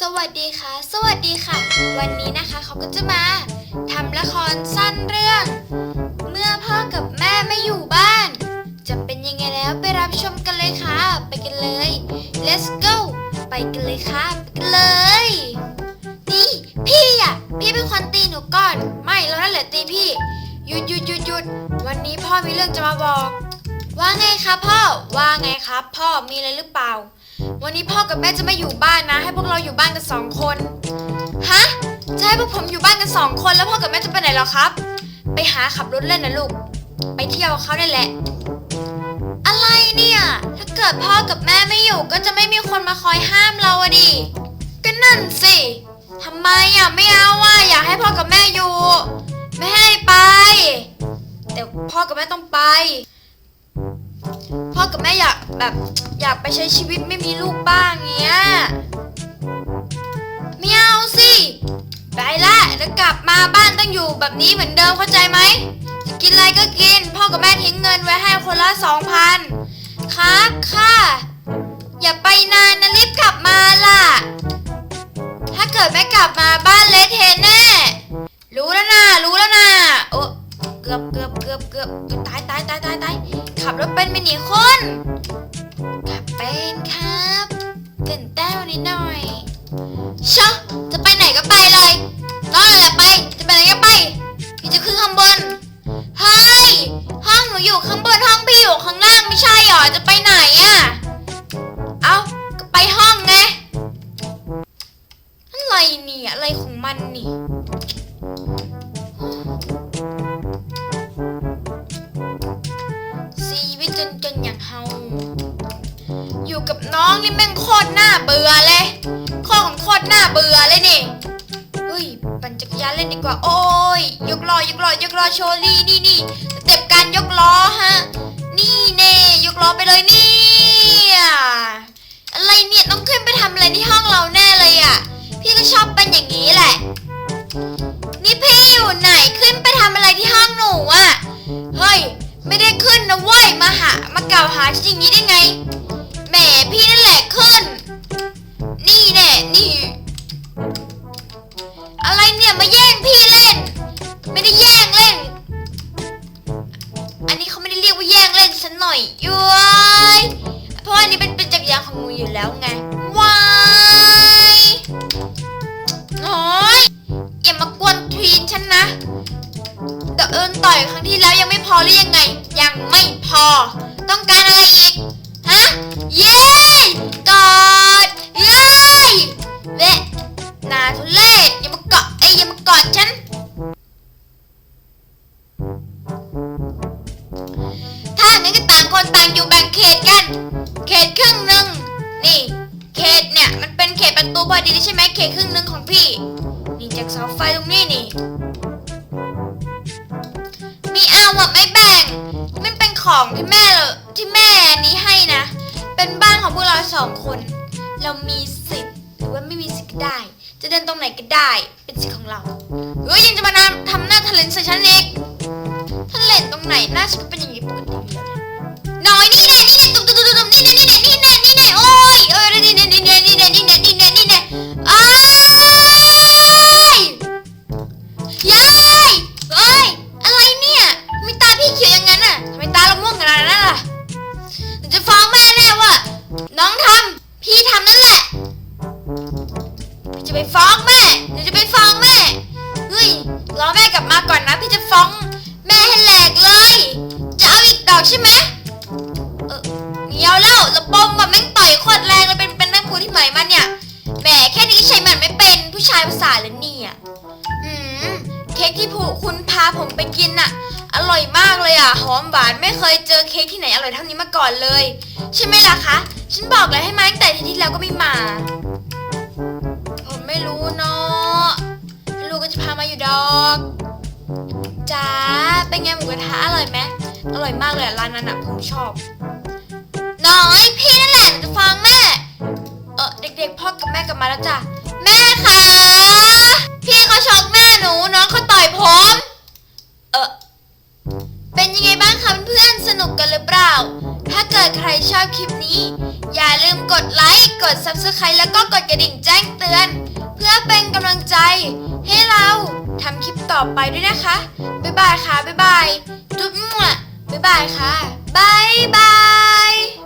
สวัสดีค่ะ สวัสดีค่ะ วันนี้นะคะเขาก็จะมาทำละครสั้นเรื่อง เมื่อพ่อกับแม่ไม่อยู่บ้าน จะเป็นยังไงแล้วไปรับชมกันเลยค่ะ ไปกันเลย let's go ไปกันเลยค่ะไปกันเลย นี่พี่อะ พี่เป็นคนตีหนูก่อน ไม่แล้วนั่นแหละตีพี่ หยุดหยุดหยุดหยุดวันนี้พ่อมีเรื่องจะมาบอก ว่าไงครับพ่อ ว่าไงครับ พ่อมีอะไรหรือเปล่า วันนี้พ่อกับแม่จะไม่อยู่บ้านนะ ให้พวกเราอยู่บ้านกันสองคน ฮะ จะให้พวกผมอยู่บ้านกันสองคนแล้วพ่อกับแม่จะไปไหนหรอครับ ไปหาขับรถเล่นนะลูก ไปเที่ยวกับเขาได้แหละ อะไรเนี่ย ถ้าเกิดพ่อกับแม่ไม่อยู่ก็จะไม่มีคนมาคอยห้ามเราอะดิ ก็นั่นสิทำไมอะไม่เอาอะอยากให้พ่อกับแม่อยู่ ไม่ให้ไป แต่พ่อกับแม่ต้องไป พ่อกับแม่อยากแบบอยากไปใช้ชีวิตไม่มีลูกบ้างเงี้ยไม่เอาสิไปละแล้วกลับมาบ้านต้องอยู่แบบนี้เหมือนเดิมเข้าใจไหมจะกินอะไรก็กิน พ่อกับแม่ทิ้งเงินไว้ให้คนละสองพันครับค่ะอย่าไปนานนะรีบกลับมาล่ะ ถ้าเกิดไม่กลับมาบ้านเละเทะ ตื่นเต้นนิดหน่อยชะจะไปไหนก็ไปเลยต้องอะไรไป จะไปไหนก็ไปพี่จะขึ้นข้างบน เฮ้ย ห้องหนูอยู่ข้างบนห้องพี่อยู่ข้างล่างไม่ใช่หรอ จะไปไหนอะเอ้าก็ไปห้องไง อะไรเนี่ยอะไรของมันนี่ อยู่กับน้องนี่แม่งโคตรน่าเบื่อเลยโคตรของโคตรน่าเบื่อเลยนี่เฮ้ยปั่นจักรยานเล่นดีกว่าโอ้ยยกล้อยกล้อยกล้อโชลี่นี่นี่เต็ปการยกล้อฮะนี่เน่ยกล้อไปเลยนี่อะไรเนี่ยต้องขึ้นไปทำอะไรที่ห้องเราแน่เลยอะ พี่ก็ชอบเป็นอย่างนี้แหละ นี่พี่อยู่ไหนขึ้นไปทำอะไรที่ห้องหนูอะเฮ้ยไม่ได้ขึ้นนะเว้ยมาหามากล่าวหาฉันอย่างนี้ได้ไง แหมพี่นั่นแหละขึ้น นี่แน่นี่ อะไรเนี่ยมาแย่งพี่เล่น ไม่ได้แย่งเล่น อันนี้เขาไม่ได้เรียกว่าแย่งเล่นสันหน่อยย้ยเพราะอันนี้เป็นเป็นจักรยานของหนูอยู่แล้วไงว้ายน้อยอย่ามากวนทวีนฉันนะเดยวเอิญต่อยครั้งที่แล้วยังไม่พอหรือยังไง ยังไม่พอ ต้องการอะไร คนต่างอยู่แบ่งเขตกัน เขตครึ่งหนึ่งนี่ เขตเนี่ยมันเป็นเขตประตูพอดีใช่ไหมเขตครึ่งหนึ่งของพี่ นี่จากเสาไฟตรงนี้นี่ มีเอาอะไม่แบ่ง มันเป็นของที่แม่ที่แม่นี้ให้นะ เป็นบ้านของพวกเราสองคน เรามีสิทธิ์หรือว่าไม่มีสิทธิ์ก็ได้ จะเดินตรงไหนก็ได้ เป็นสิทธิ์ของเราเฮ้ยยังจะมาทำทำหน้าทะเลนใส่ฉันอีกทะเลนตรงไหนหน้าฉันก็เป็นอย่างนี้ปกติ แม่ครูที่ไหนมาเนี่ย แหมแค่นี้ใช้มันไม่เป็นผู้ชายภาษาแล้วเนี่ยอืมเค้กที่ผู้คุณพาผมไปกินน่ะ อร่อยมากเลยอะ หอมหวานไม่เคยเจอเค้กที่ไหนอร่อยเท่านี้มาก่อนเลย ใช่ไหมล่ะคะ ฉันบอกเลยให้มาตั้งแต่ทีที่แล้วก็ไม่มาผมไม่รู้เนาะลูกก็จะพามาอยู่ดอกจ้าเป็นไงหมูกระทะอร่อยไหมอร่อยมากเลยอะร้านนั้นอะผมชอบ น้อยพี่นั่นแหละจะ จ้ะแม่คะพี่เขาชกหน้าหนูน้องเขาต่อยผมเออเป็นยังไงบ้างคะเพื่อนสนุกกันหรือเปล่า ถ้าเกิดใครชอบคลิปนี้ อย่าลืมกดไลค์กด subscribe แล้วก็กดกระดิ่งแจ้งเตือน เพื่อเป็นกำลังใจ ให้เราทำคลิปต่อไปด้วยนะคะ บ๊ายบายค่ะ บ๊ายบายจุ๊บมั่วบ๊ายบายค่ะ บ๊ายบาย